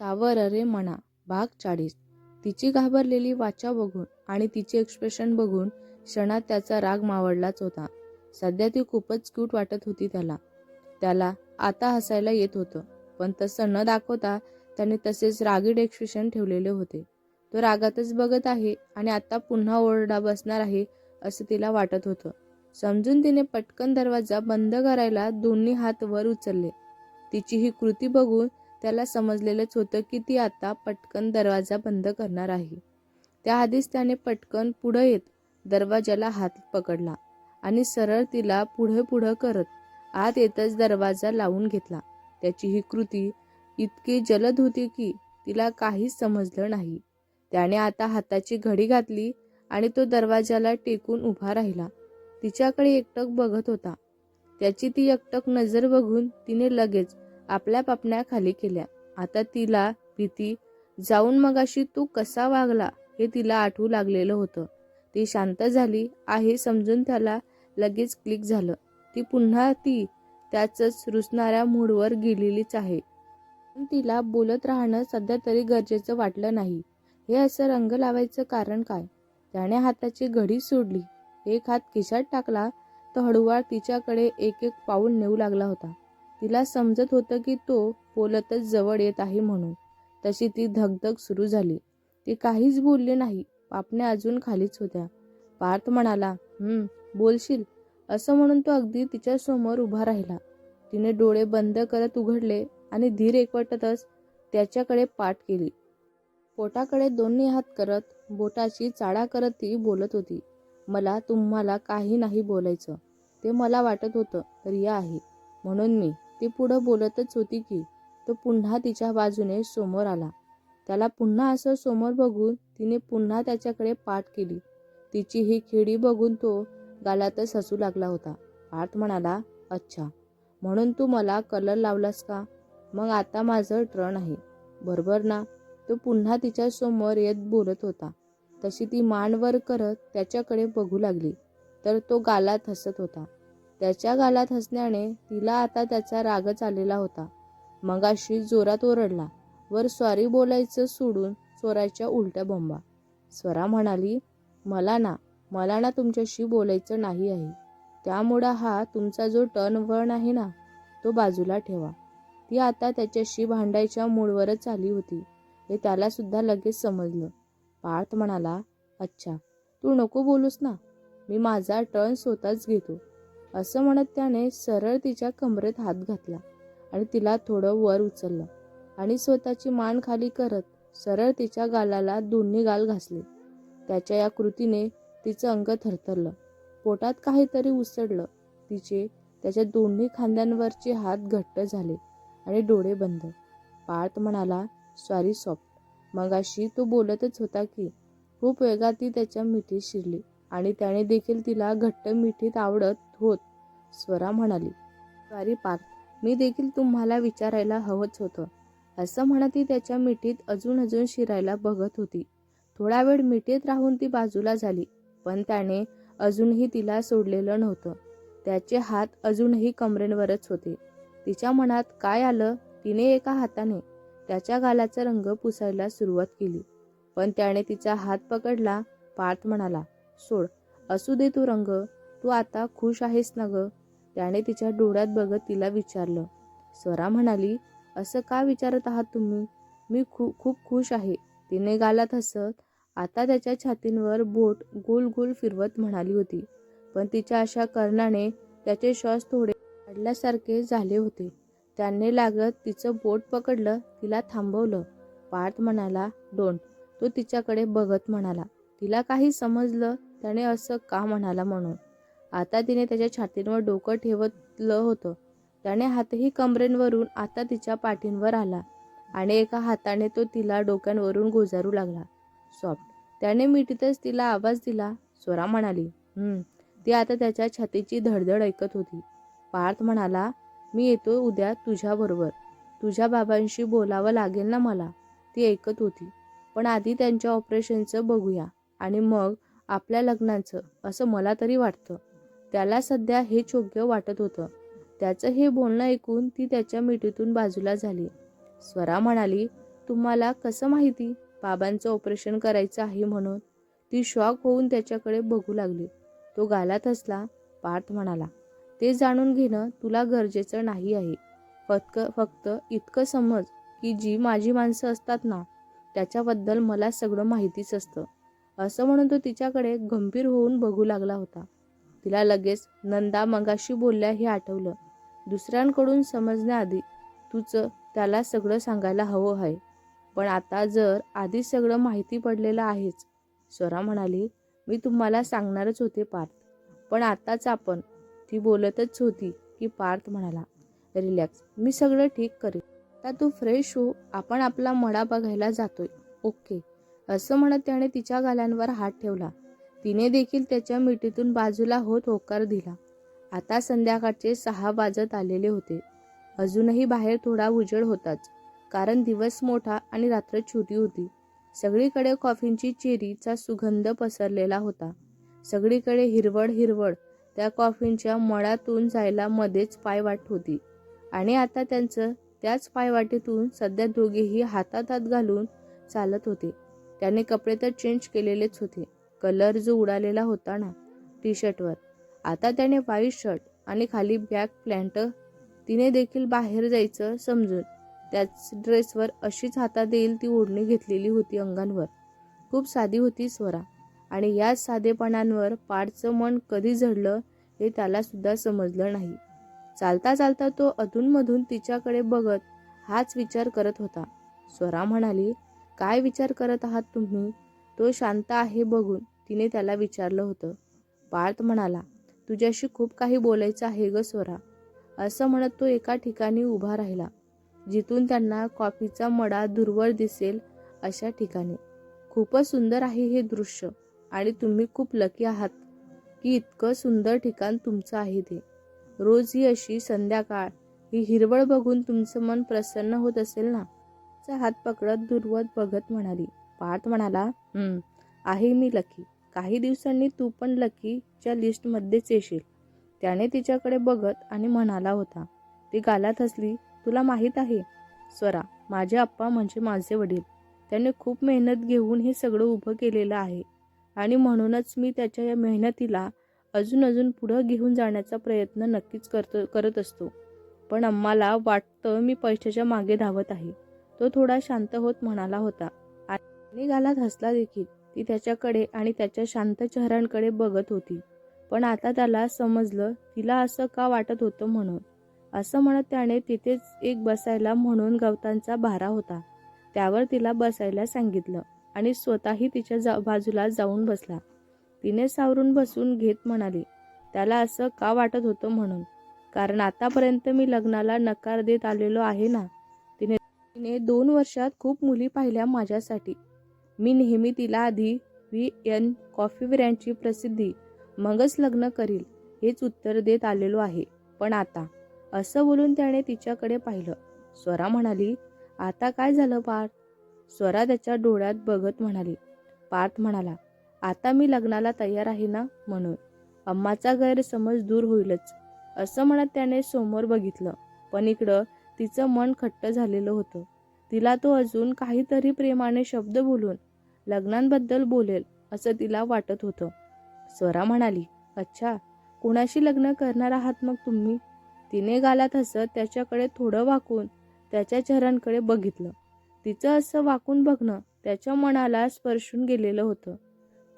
सावर अरे म्हणा भाग चाळीस. तिची घाबरलेली वाचा बघून आणि तिचे एक्सप्रेशन बघून क्षणात त्याचा राग मावळलाच होता. सध्या ती खूपच क्यूट वाटत होती त्याला. त्याला आता हसायला येत होतं पण तसं न दाखवता त्याने तसेच रागीड एक्सप्रेशन ठेवलेले होते. तो रागातच बघत आहे आणि आता पुन्हा ओरडा बसणार आहे असं तिला वाटत होतं. समजून तिने पटकन दरवाजा बंद करायला दोन्ही हात वर उचलले. तिची ही कृती बघून त्याला समजलेलंच होतं की ती आता पटकन दरवाजा बंद करणार आहे. त्याआधीच त्याने पटकन पुढं येत दरवाजाला हात पकडला आणि सरळ तिला पुढे पुढं करत आत येतच दरवाजा लावून घेतला. त्याची ही कृती इतकी जलद होती की तिला काहीच समजलं नाही. त्याने आता हाताची घडी घातली आणि तो दरवाजाला टेकून उभा राहिला. तिच्याकडे एकटक बघत होता. त्याची ती एकटक नजर बघून तिने लगेच आपल्या पापण्या खाली केल्या. आता तिला भीती जाऊन मगाशी तू कसा वागला हे तिला आठवू लागलेलं होतं. ती शांत झाली आहे समजून त्याला लगेच क्लिक झालं. ती पुन्हा ती त्याच रुसणाऱ्या मूडवर गेलेलीच आहे. पण तिला बोलत राहणं सध्या तरी गरजेचं वाटलं नाही. हे असं रंग लावायचं कारण काय? त्याने हाताची घडी सोडली. एक हात खिशात टाकला तर हळूवार तिच्याकडे एक एक पाऊल नेऊ लागला होता. तिला समजत होतं की तो बोलतच जवळ येत आहे म्हणून. तशी ती धगधग सुरू झाली. ती काहीच बोलली नाही. पापण्या अजून खालीच होत्या. पार्थ म्हणाला हम्म बोलशील? असं म्हणून तो अगदी तिच्या समोर उभा राहिला. तिने डोळे बंद करत उघडले आणि धीर एकवटतच त्याच्याकडे पाठ केली. पोटाकडे दोन्ही हात करत बोटाची चाळा करत ती बोलत होती मला तुम्हाला काही नाही बोलायचं. ते मला वाटत होतं रिया आहे. म्हणून मी ती पुढं बोलतच होती की तो पुन्हा तिच्या बाजूने समोर आला. त्याला पुन्हा असं समोर बघून तिने पुन्हा त्याच्याकडे पाठ केली. तिची ही खेडी बघून तो गालातच हसू लागला होता. पार्थ म्हणाला अच्छा म्हणून तू मला कलर लावलास का? मग आता माझं ट्रन आहे. बरोबर ना? तो पुन्हा तिच्या समोर येत बोलत होता. तशी ती मांडवर करत त्याच्याकडे बघू लागली. तर तो गालात हसत होता. त्याच्या गालात हसण्याने तिला आता त्याचा रागच आलेला होता. मग अशी जोरात ओरडला. वर सॉरी बोलायचं सोडून चोराच्या उलट्या बोंबा. स्वरा म्हणाली मला ना मला ना तुमच्याशी बोलायचं नाही आहे. त्यामुळं हा तुमचा जो टर्न वळण आहे ना तो बाजूला ठेवा. ती आता त्याच्याशी भांडायच्या मूळवरच आली होती. हे त्याला सुद्धा लगेच समजलं. पार्थ म्हणाला अच्छा तू नको बोलूस ना. मी माझा टर्न स्वतःच घेतो. असं म्हणत त्याने सरळ तिच्या कमरेत हात घातला आणि तिला थोडं वर उचललं आणि स्वतःची मान खाली करत सरळ तिच्या गालाला दोन्ही गाल घासले. त्याच्या या कृतीने तिचं अंग थरथरलं. पोटात काहीतरी उसडलं तिचे त्याच्या दोन्ही खांद्यांवरचे हात घट्ट झाले आणि डोळे बंद. पार्थ म्हणाला सॉरी सॉफ्ट मगाशी तो बोलतच होता की खूप वेगात ती त्याच्या मिठीत शिरली आणि त्याने देखील तिला घट्ट मिठीत आवडत होत स्वरा म्हणाली सॉरी पार्थ मी देखील तुम्हाला विचारायला हवंच होतं. असं म्हणत ती त्याच्या मिठीत अजून अजून शिरायला बघत होती. थोडा वेळ मिठीत राहून ती बाजूला झाली पण त्याने अजूनही तिला सोडलेलं नव्हतं. त्याचे हात अजूनही कमरेंवरच होते. तिच्या मनात काय आलं तिने एका हाताने त्याच्या गालाचा रंग पुसायला सुरुवात केली. पण त्याने तिचा हात पकडला पार्थ म्हणाला सोड असू दे तू रंग तू आता खुश आहेस ना ग? त्याने तिच्या डोळ्यात बघत तिला विचारलं. स्वरा म्हणाली असं का विचारत आहात तुम्ही? मी खू खूप खुश आहे. तिने गालात हसत आता त्याच्या छातींवर बोट गोल गोल फिरवत म्हणाली होती. पण तिच्या अशा करण्याने त्याचे श्वास थोडे काढल्यासारखे झाले होते. त्याने लागत तिचं बोट पकडलं तिला थांबवलं. पार्थ म्हणाला डोंट. तो तिच्याकडे बघत म्हणाला. तिला काही समजलं त्याने असं का म्हणाला म्हणून. आता तिने त्याच्या छातींवर डोकं ठेवलं होतं. त्याने हातही कमरेंवरून आता तिच्या पाठींवर आला आणि एका हाताने तो तिला डोक्यांवरून गोजारू लागला. सॉफ्ट. त्याने मिठीतच तिला आवाज दिला. स्वरा म्हणाली ती आता त्याच्या छातीची धडधड ऐकत होती. पार्थ म्हणाला मी येतो उद्या तुझ्याबरोबर. तुझ्या बाबांशी बोलावं लागेल ना मला. ती ऐकत होती. पण आधी त्यांच्या ऑपरेशनचं बघूया आणि मग आपल्या लग्नाचं असं मला तरी वाटतं. त्याला सध्या हे योग्य वाटत होतं. त्याचं हे बोलणं ऐकून ती त्याच्या मिठीतून बाजूला झाली. स्वरा म्हणाली तुम्हाला कसं माहिती? बाबांचं ऑपरेशन करायचं आहे म्हणून. ती शॉक होऊन त्याच्याकडे बघू लागली. तो गालात असला पार्थ म्हणाला ते जाणून घेणं तुला गरजेचं नाही आहे. फक्त फक्त इतकं समज की जी माझी माणसं असतात ना त्याच्याबद्दल मला सगळं माहितीच असतं. असं म्हणून तो तिच्याकडे गंभीर होऊन बघू लागला होता. तिला लगेच नंदा मगाशी बोलल्या हे आठवलं. दुसऱ्यांकडून समजण्याआधी तुझं त्याला सगळं सांगायला हवं आहे. पण आता जर आधी सगळं माहिती पडलेलं आहेच. स्वरा म्हणाली मी तुम्हाला सांगणारच होते पार्थ. पण आताच आपण ती बोलतच होती की पार्थ म्हणाला रिलॅक्स मी सगळं ठीक करेन. आता तू फ्रेश हो आपण आपला मडा बघायला जातोय. ओके. असं म्हणत त्याने तिच्या गाल्यांवर हात ठेवला. तिने देखील त्याच्या मिठीतून बाजूला होत होकार दिला. आता संध्याकाळचे सहा वाजत आलेले होते. अजूनही बाहेर थोडा उजेड होताच कारण दिवस मोठा आणि रात्र छोटी होती. सगळीकडे कॉफींची चेरीचा सुगंध पसरलेला होता. सगळीकडे हिरवळ हिरवळ त्या कॉफींच्या मळातून जायला मध्येच पायवाट होती. आणि आता त्यांचं त्याच पायवाटेतून सध्या दोघेही हातात हात घालून चालत होते. त्याने कपडे तर चेंज केलेलेच होते. कलर जो उडालेला होता ना टी शर्टवर आता त्याने व्हाईट शर्ट आणि खाली बॅक प्लॅन्ट तिने देखील बाहेर जायचं समजून त्याच ड्रेसवर अशीच हातात येईल ती ओढणी घेतलेली होती अंगांवर. खूप साधी होती स्वरा आणि या साधेपणांवर पाडचं मन कधी झडलं हे त्याला सुद्धा समजलं नाही. चालता चालता तो अधूनमधून तिच्याकडे बघत हाच विचार करत होता. स्वरा म्हणाली काय विचार करत आहात तुम्ही? तो शांत आहे बघून तिने त्याला विचारलं होतं. पार्थ म्हणाला तुझ्याशी खूप काही बोलायचं आहे ग स्वरा. असं म्हणत तो एका ठिकाणी उभा राहिला जिथून त्यांना कॉफीचा मडा दूरवर दिसेल अशा ठिकाणी. खूपच सुंदर आहे हे दृश्य आणि तुम्ही खूप लकी आहात की इतकं सुंदर ठिकाण तुमचं आहे ते. रोज ही अशी संध्याकाळ ही हिरवळ बघून तुमचं मन प्रसन्न होत असेल ना? हात पकडत दुर्वत बघत म्हणाली. पार्थ म्हणाला "हं, आहे मी लकी काही दिवसांनी तू पण लकीच्या लिस्टमध्येच येशील. त्याने तिच्याकडे बघत आणि म्हणाला होता ती गालात हसली तुला माहीत आहे? स्वरा माझे आप्पा म्हणजे माझे वडील. त्याने खूप मेहनत घेऊन हे सगळं उभं केलेलं आहे. आणि म्हणूनच मी त्याच्या या मेहनतीला अजून अजून पुढं घेऊन जाण्याचा प्रयत्न नक्कीच करतो करत असतो. पण आम्हाला वाटतं मी पैशाच्या मागे धावत आहे. तो थोडा शांत होत म्हणाला होता निघालात हसला देखील. ती त्याच्याकडे आणि त्याच्या शांत चेहऱ्यांकडे बघत होती. पण आता त्याला समजलं तिला असं का वाटत होतं म्हणून? असं म्हणत त्याने तिथेच एक बसायला म्हणून गवतांचा भारा होता. त्यावर तिला बसायला सांगितलं आणि स्वतःही तिच्या जा बाजूला जाऊन बसला. तिने सावरून बसून घेत म्हणाली त्याला असं का वाटत होतं म्हणून? कारण आतापर्यंत मी लग्नाला नकार देत आलेलो आहे ना? तिने तिने दोन वर्षात खूप मुली पाहिल्या माझ्यासाठी. मी नेहमी तिला आधी व्ही एन कॉफी ब्रँडची प्रसिद्धी मगच लग्न करील हेच उत्तर देत आलेलो आहे. पण आता असं बोलून त्याने तिच्याकडे पाहिलं. स्वरा म्हणाली आता काय झालं पार्थ? स्वरा त्याच्या डोळ्यात बघत म्हणाली. पार्थ म्हणाला आता मी लग्नाला तयार आहे ना? म्हणून. अम्माचा गैरसमज दूर होईलच असं म्हणत त्याने समोर बघितलं. पण इकडं तिचं मन खट्ट झालेलं होतं. तिला तो अजून काहीतरी प्रेमाने शब्द बोलून लग्नांबद्दल बोलेल असं तिला वाटत होतं. स्वरा म्हणाली अच्छा कुणाशी लग्न करणार आहात मग तुम्ही? तिने गालात हसत त्याच्याकडे थोडं वाकून त्याच्या चेहऱ्यांकडे बघितलं. तिचं असं वाकून बघणं त्याच्या मनाला स्पर्शून गेलेलं होतं.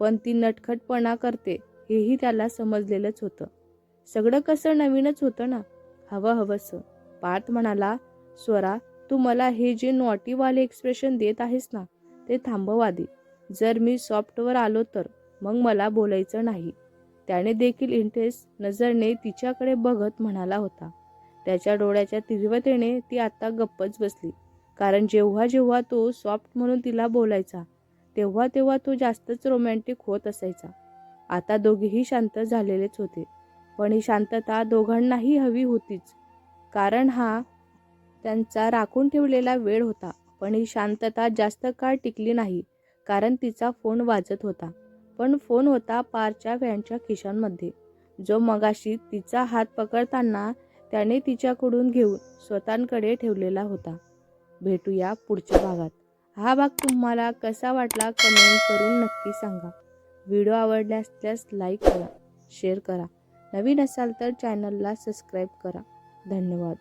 पण ती नटखटपणा करते हेही त्याला समजलेलंच होतं. सगळं कसं नवीनच होतं ना? हवं हवंसं. पार्थ म्हणाला स्वरा तू मला हे जे नॉटीवाले एक्सप्रेशन देत आहेस ना ते थांबव आधी. जर मी सॉफ्टवर आलो तर मग मला बोलायचं नाही. त्याने देखील इंटरेस्ट नजरने तिच्याकडे बघत म्हणाला होता. त्याच्या डोळ्याच्या तीव्रतेने ती आता गप्पच बसली. कारण जेव्हा जेव्हा तो सॉफ्ट म्हणून तिला बोलायचा तेव्हा तेव्हा तो जास्तच रोमॅन्टिक होत असायचा. आता दोघेही शांत झालेलेच होते. पण ही शांतता दोघांनाही हवी होतीच. कारण हा त्यांचा राखून ठेवलेला वेळ होता पण ही शांतता जास्त काळ टिकली नाही. कारण तिचा फोन वाजत होता. पण फोन होता पारच्या व्हॅनच्या खिशांमध्ये. जो मगाशी तिचा हात पकडताना त्याने तिच्याकडून घेऊन स्वतःकडे ठेवलेला होता. भेटूया पुढच्या भागात. हा भाग तुम्हाला कसा वाटला कमेंट करून नक्की सांगा. व्हिडिओ आवडले असल्यास लाईक करा शेअर करा. नवीन असाल तर चॅनलला सबस्क्राईब करा. धन्यवाद.